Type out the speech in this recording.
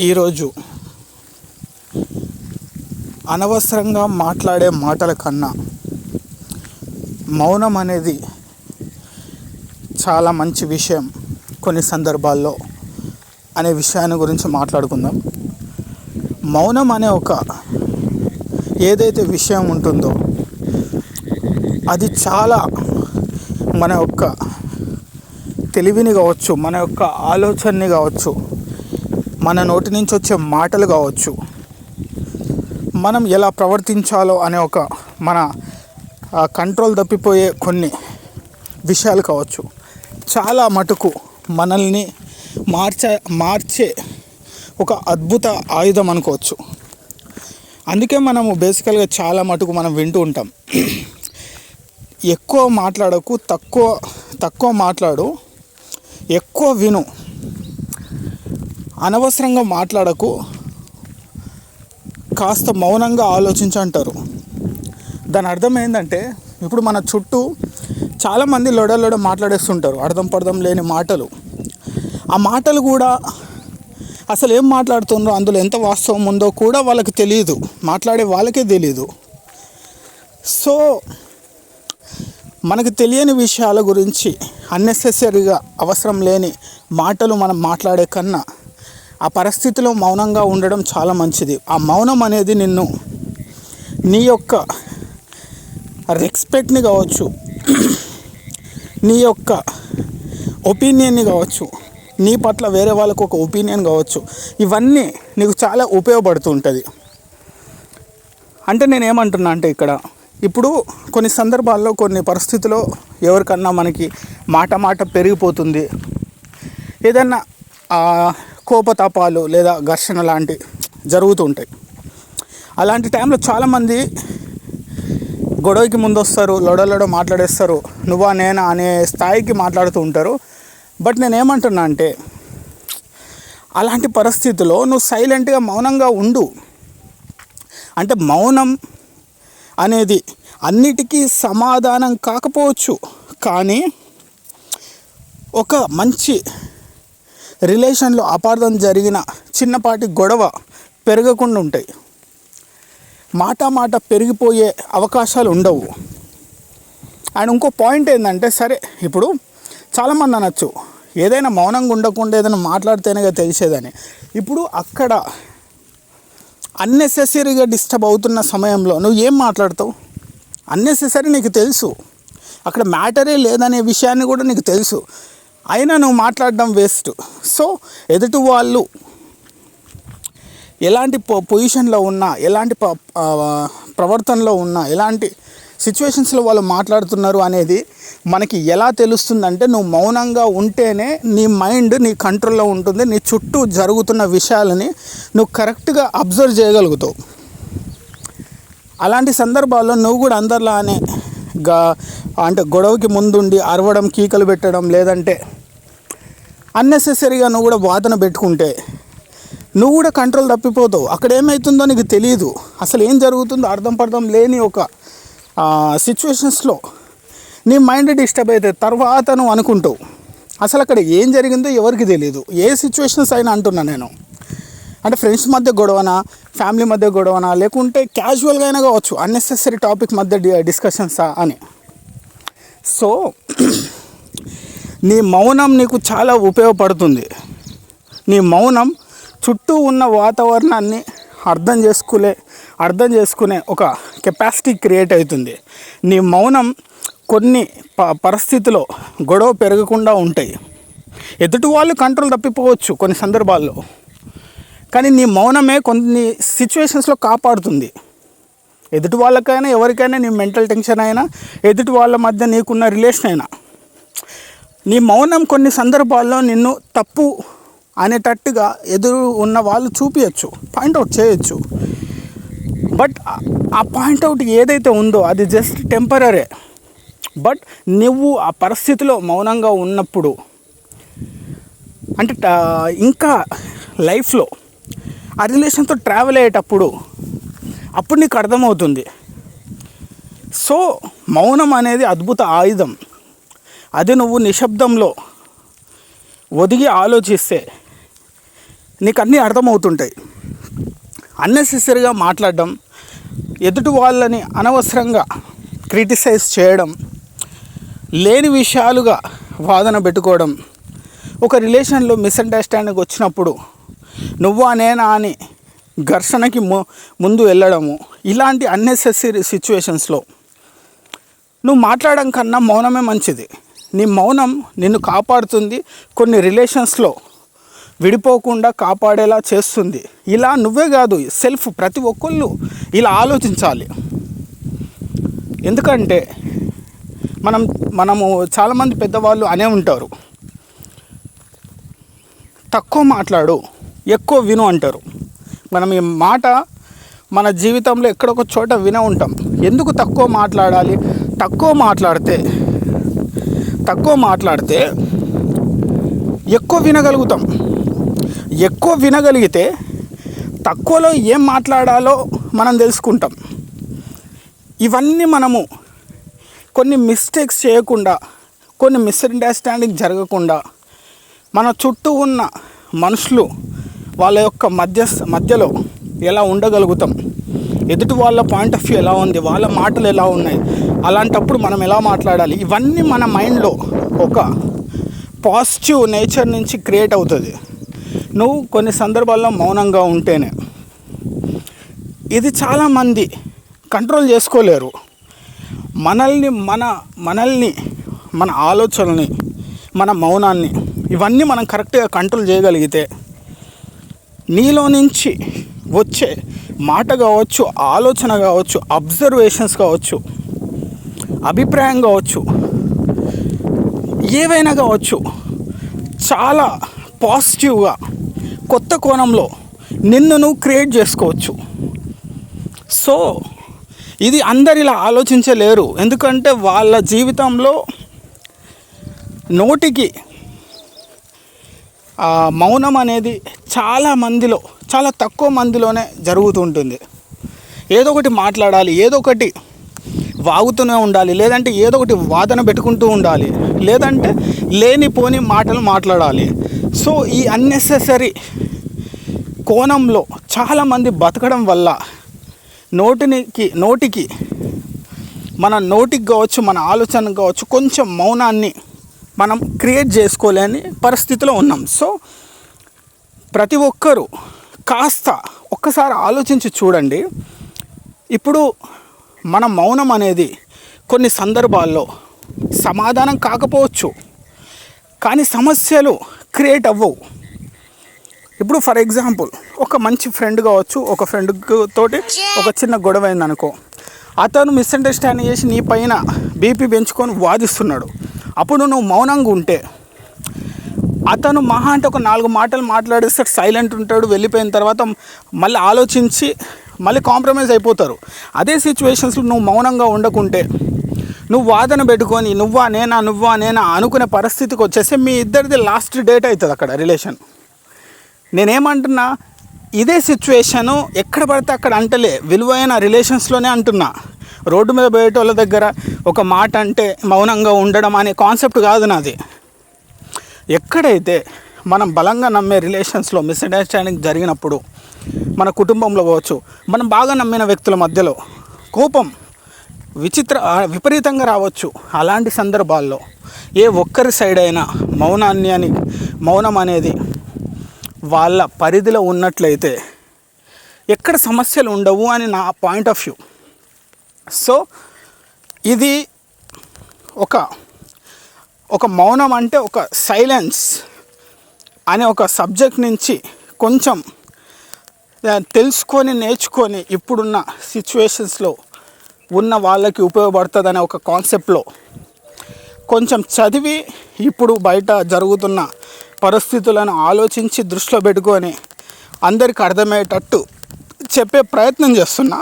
ఈరోజు అనవసరంగా మాట్లాడే మాటల కన్నా మౌనం అనేది చాలా మంచి విషయం కొన్ని సందర్భాల్లో అనే విషయాన్ని గురించి మాట్లాడుకుందాం. మౌనం అనే ఒక ఏదైతే విషయం ఉంటుందో అది చాలా మన యొక్క తెలివిని కావచ్చు మన యొక్క ఆలోచనని కావచ్చు మన నోటి నుంచి వచ్చే మాటలు కావచ్చు. మనం ఎలా ప్రవర్తించాలో అనే ఒక మన కంట్రోల్ తప్పిపోయే కొన్ని విషయాలు కావచ్చు. చాలా మటుకు మనల్ని మార్చ మార్చే ఒక అద్భుత ఆయుధం అనుకోవచ్చు. అందుకే మనము బేసికల్గా చాలా మటుకు మనం వింటూ ఉంటాం. ఎక్కువ మాట్లాడకు తక్కువ తక్కువ మాట్లాడు ఎక్కువ విను. అనవసరంగా మాట్లాడకు. కాస్త మౌనంగా ఆలోచించు అంటారు దాని అర్థం ఏంటంటే ఇప్పుడు మన చుట్టూ చాలామంది లొడ లొడ మాట్లాడేస్తుంటారు. అర్థం పర్థం లేని మాటలు. ఆ మాటలు కూడా అసలు ఏం మాట్లాడుతుండ్రో అందులో ఎంత వాస్తవం ఉందో కూడా వాళ్ళకి తెలియదు. మాట్లాడే వాళ్ళకే తెలియదు సో మనకు తెలియని విషయాల గురించి అన్నెసెసరీగా అవసరం లేని మాటలు మనం మాట్లాడే కన్నా ఆ పరిస్థితిలో మౌనంగా ఉండడం చాలా మంచిది. ఆ మౌనం అనేది నిన్ను నీ యొక్క రెస్పెక్ట్ని కావచ్చు నీ యొక్క ఒపీనియన్ని కావచ్చు నీ పట్ల వేరే వాళ్ళకు ఒక ఒపీనియన్ కావచ్చు ఇవన్నీ నీకు చాలా ఉపయోగపడుతూ ఉంటుంది అంటే నేను ఏమంటున్నా అంటే ఇక్కడ ఇప్పుడు కొన్ని సందర్భాల్లో కొన్ని పరిస్థితుల్లో ఎవరికన్నా మనకి మాట మాట పెరిగిపోతుంది. ఏదన్నా కోపతాపాలు లేదా ఘర్షణ లాంటి జరుగుతూ ఉంటాయి అలాంటి టైంలో చాలామంది గొడవకి ముందు వస్తారు లొడలొడ మాట్లాడేస్తారు నువ్వా నేనా అనే స్థాయికి మాట్లాడుతూ ఉంటారు. బట్ నేనేమంటున్నా అంటే అలాంటి పరిస్థితిలో నువ్వు సైలెంట్గా మౌనంగా ఉండు. అంటే మౌనం అనేది అన్నిటికీ సమాధానం కాకపోవచ్చు. కానీ ఒక మంచి రిలేషన్లో అపార్థం జరిగిన చిన్నపాటి గొడవ పెరగకుండా ఉంటాయి మాట మాట పెరిగిపోయే అవకాశాలు ఉండవు అండ్ ఇంకో పాయింట్ ఏంటంటే సరే ఇప్పుడు చాలామంది అనొచ్చు ఏదైనా మౌనంగా ఉండకుండా ఏదైనా మాట్లాడితేనే తెలిసేదని. ఇప్పుడు అక్కడ అన్నెసెసరీగా డిస్టర్బ్ అవుతున్న సమయంలో నువ్వు ఏం మాట్లాడతావు? అన్నెసెసరీ నీకు తెలుసు. అక్కడ మ్యాటరే లేదనే విషయాన్ని కూడా నీకు తెలుసు. అయినా నువ్వు మాట్లాడడం వేస్ట్ సో ఎదుటి వాళ్ళు ఎలాంటి పొ- పొజిషన్లో ఉన్నా ఎలాంటి ప- ప్రవర్తనలో ఉన్నా ఎలాంటి సిచ్యువేషన్స్లో వాళ్ళు మాట్లాడుతున్నారు అనేది మనకి ఎలా తెలుస్తుందంటే నువ్వు మౌనంగా ఉంటేనే నీ మైండ్ నీ కంట్రోల్లో ఉంటుంది నీ చుట్టూ జరుగుతున్న విషయాలని నువ్వు కరెక్ట్గా అబ్జర్వ్ చేయగలుగుతావు. అలాంటి సందర్భాల్లో నువ్వు కూడా అందరిలానే గా అంటే గొడవకి ముందుండి అరవడం కీకలు పెట్టడం లేదంటే అన్నెసెసరీగా నువ్వు కూడా వాదన పెట్టుకుంటే నువ్వు కూడా కంట్రోల్ తప్పిపోతావు. అక్కడ ఏమవుతుందో నీకు తెలియదు అసలు ఏం జరుగుతుందో అర్థం పర్థం లేని ఒక సిచ్యువేషన్స్లో నీ మైండ్ డిస్టర్బ్ అయితే తర్వాత నువ్వు అనుకుంటావు. అసలు అక్కడ ఏం జరిగిందో ఎవరికి తెలియదు ఏ సిచ్యువేషన్స్ అయినా అంటున్నా నేను. అంటే ఫ్రెండ్స్ మధ్య గొడవనా ఫ్యామిలీ మధ్య గొడవనా లేకుంటే క్యాజువల్గా అయినా కావచ్చు అన్నెసెసరీ టాపిక్ మధ్య డి- డిస్కషన్సా అని. సో నీ మౌనం నీకు చాలా ఉపయోగపడుతుంది. నీ మౌనం చుట్టూ ఉన్న వాతావరణాన్ని అర్థం చేసుకునే అర్థం చేసుకునే ఒక కెపాసిటీ క్రియేట్ అవుతుంది. నీ మౌనం కొన్ని ప పరిస్థితిలో గొడవ పెరగకుండా ఉంటాయి. ఎదుటి వాళ్ళు కంట్రోల్ తప్పిపోవచ్చు కొన్ని సందర్భాల్లో. కానీ నీ మౌనమే కొన్ని సిచ్యువేషన్స్లో కాపాడుతుంది. ఎదుటి వాళ్ళకైనా ఎవరికైనా నీ మెంటల్ టెన్షన్ అయినా ఎదుటి వాళ్ళ మధ్య నీకున్న రిలేషన్ అయినా. నీ మౌనం కొన్ని సందర్భాల్లో నిన్ను తప్పు అనేటట్టుగా ఎదురు ఉన్న వాళ్ళు చూపించచ్చు పాయింట్అవుట్ చేయొచ్చు. బట్ ఆ పాయింట్అవుట్ ఏదైతే ఉందో అది జస్ట్ టెంపరరే బట్ నువ్వు ఆ పరిస్థితిలో మౌనంగా ఉన్నప్పుడు అంటే ఇంకా లైఫ్లో ఆ రిలేషన్తో ట్రావెల్ అయ్యేటప్పుడు అప్పుడు నీకు అర్థమవుతుంది. సో మౌనం అనేది అద్భుత ఆయుధం. అది నువ్వు నిశ్శబ్దంలో ఒదిగి ఆలోచిస్తే నీకు అన్నీ అర్థమవుతుంటాయి. అన్నెసెసరీగా మాట్లాడడం ఎదుటి వాళ్ళని అనవసరంగా క్రిటిసైజ్ చేయడం లేని విషయాలుగా వాదన పెట్టుకోవడం ఒక రిలేషన్లో మిస్అండర్స్టాండింగ్ వచ్చినప్పుడు నువ్వా నేనా అని ఘర్షణకి ము ముందు వెళ్ళడము. ఇలాంటి అన్నెసెసరీ సిచ్యువేషన్స్లో నువ్వు మాట్లాడడం కన్నా మౌనమే మంచిది. నీ మౌనం నిన్ను కాపాడుతుంది కొన్ని రిలేషన్స్లో విడిపోకుండా కాపాడేలా చేస్తుంది. ఇలా నువ్వే కాదు సెల్ఫ్ ప్రతి ఒక్కళ్ళు ఇలా ఆలోచించాలి. ఎందుకంటే మనం మనము చాలామంది పెద్దవాళ్ళు అనే ఉంటారు. తక్కువ మాట్లాడు. ఎక్కువ విను అంటారు. మనం ఈ మాట మన జీవితంలో ఎక్కడొక చోట వినే ఉంటాం. ఎందుకు తక్కువ మాట్లాడాలి? తక్కువ మాట్లాడితే తక్కువ మాట్లాడితే ఎక్కువ వినగలుగుతాం. ఎక్కువ వినగలిగితే తక్కువలో ఏం మాట్లాడాలో మనం తెలుసుకుంటాం. ఇవన్నీ మనము కొన్ని మిస్టేక్స్ చేయకుండా కొన్ని మిస్అండర్స్టాండింగ్ జరగకుండా మన చుట్టూ ఉన్న మనుషులు వాళ్ళ యొక్క మధ్య మధ్యలో ఎలా ఉండగలుగుతాం? ఎదుటి వాళ్ళ పాయింట్ ఆఫ్ వ్యూ ఎలా ఉంది? వాళ్ళ మాటలు ఎలా ఉన్నాయి? అలాంటప్పుడు మనం ఎలా మాట్లాడాలి? ఇవన్నీ మన మైండ్లో ఒక పాజిటివ్ నేచర్ నుంచి క్రియేట్ అవుతుంది. నువ్వు కొన్ని సందర్భాల్లో మౌనంగా ఉంటేనే ఇది చాలామంది కంట్రోల్ చేసుకోలేరు. మనల్ని మన మనల్ని మన ఆలోచనల్ని మన మౌనాన్ని ఇవన్నీ మనం కరెక్ట్గా కంట్రోల్ చేయగలిగితే నీలో నుంచి వచ్చే మాట కావచ్చు ఆలోచన కావచ్చు అబ్జర్వేషన్స్ కావచ్చు అభిప్రాయం కావచ్చు ఏవైనా కావచ్చు చాలా పాజిటివ్గా కొత్త కోణంలో నిన్ను నువ్వు క్రియేట్ చేసుకోవచ్చు. సో ఇది అందరిలా ఆలోచించలేరు. ఎందుకంటే వాళ్ళ జీవితంలో నోటికి మౌనం అనేది చాలా మందిలో చాలా తక్కువ మందిలోనే జరుగుతుంటుంది. ఏదో ఒకటి మాట్లాడాలి ఏదో ఒకటి వాగుతూనే ఉండాలి లేదంటే ఏదో ఒకటి వాదన పెట్టుకుంటూ ఉండాలి లేదంటే లేనిపోని మాటలు మాట్లాడాలి. సో ఈ అన్నెసెసరీ కోణంలో చాలామంది బతకడం వల్ల నోటికి నోటికి మన నోటికి కావచ్చు మన ఆలోచన కావచ్చు కొంచెం మౌనాన్ని మనం క్రియేట్ చేసుకోలేని పరిస్థితిలో ఉన్నాం. సో ప్రతి ఒక్కరూ కాస్త ఒక్కసారి ఆలోచించి చూడండి. ఇప్పుడు మన మౌనం అనేది కొన్ని సందర్భాల్లో సమాధానం కాకపోవచ్చు. కానీ సమస్యలు క్రియేట్ అవ్వవు. ఇప్పుడు ఫర్ ఎగ్జాంపుల్ ఒక మంచి ఫ్రెండ్ కావచ్చు ఒక ఫ్రెండ్ తోటి ఒక చిన్న గొడవ అయిందనుకో అతను మిస్అండర్స్టాండింగ్ చేసి నీ పైన బీపీ పెంచుకొని వాదిస్తున్నాడు. అప్పుడు నువ్వు మౌనంగా ఉంటే అతను మహా అంటే ఒక నాలుగు మాటలు మాట్లాడేస్తాడు సైలెంట్ ఉంటాడు వెళ్ళిపోయిన తర్వాత మళ్ళీ ఆలోచించి మళ్ళీ కాంప్రమైజ్ అయిపోతారు. అదే సిచ్యువేషన్స్లో నువ్వు మౌనంగా ఉండకుంటే నువ్వు వాదన పెట్టుకొని నువ్వా నేనా నువ్వా నేనా అనుకునే పరిస్థితికి వచ్చేస్తే మీ ఇద్దరిది లాస్ట్ డేట్ అవుతుంది అక్కడ రిలేషన్ నేనేమంటున్నా ఇదే సిచ్యువేషను ఎక్కడ పడితే అక్కడ అంటలే విలువైన రిలేషన్స్లోనే అంటున్నా. రోడ్డు మీద పోయేటోళ్ళ దగ్గర ఒక మాట అంటే మౌనంగా ఉండడం అనే కాన్సెప్ట్ కాదు నాది. ఎక్కడైతే మనం బలంగా నమ్మే రిలేషన్స్లో మిస్అండర్స్టాండింగ్ జరిగినప్పుడు మన కుటుంబంలో కావచ్చు మనం బాగా నమ్మిన వ్యక్తుల మధ్యలో కోపం విచిత్ర విపరీతంగా రావచ్చు అలాంటి సందర్భాల్లో ఏ ఒక్కరి సైడ్ అయినా మౌనాన్ని అని మౌనం అనేది వాళ్ళ పరిధిలో ఉన్నట్లయితే ఎక్కడ సమస్యలు ఉండవు అని నా పాయింట్ ఆఫ్ వ్యూ సో ఇది ఒక ఒక మౌనం అంటే ఒక సైలెన్స్ అనే ఒక సబ్జెక్ట్ నుంచి కొంచెం తెలుసుకొని నేర్చుకొని ఇప్పుడున్న సిచ్యువేషన్స్లో ఉన్న వాళ్ళకి ఉపయోగపడుతుంది అనే ఒక కాన్సెప్ట్లో కొంచెం చదివి ఇప్పుడు బయట జరుగుతున్న పరిస్థితులను ఆలోచించి దృష్టిలో పెట్టుకొని అందరికి అర్థమయ్యేటట్టు చెప్పే ప్రయత్నం చేస్తున్నా.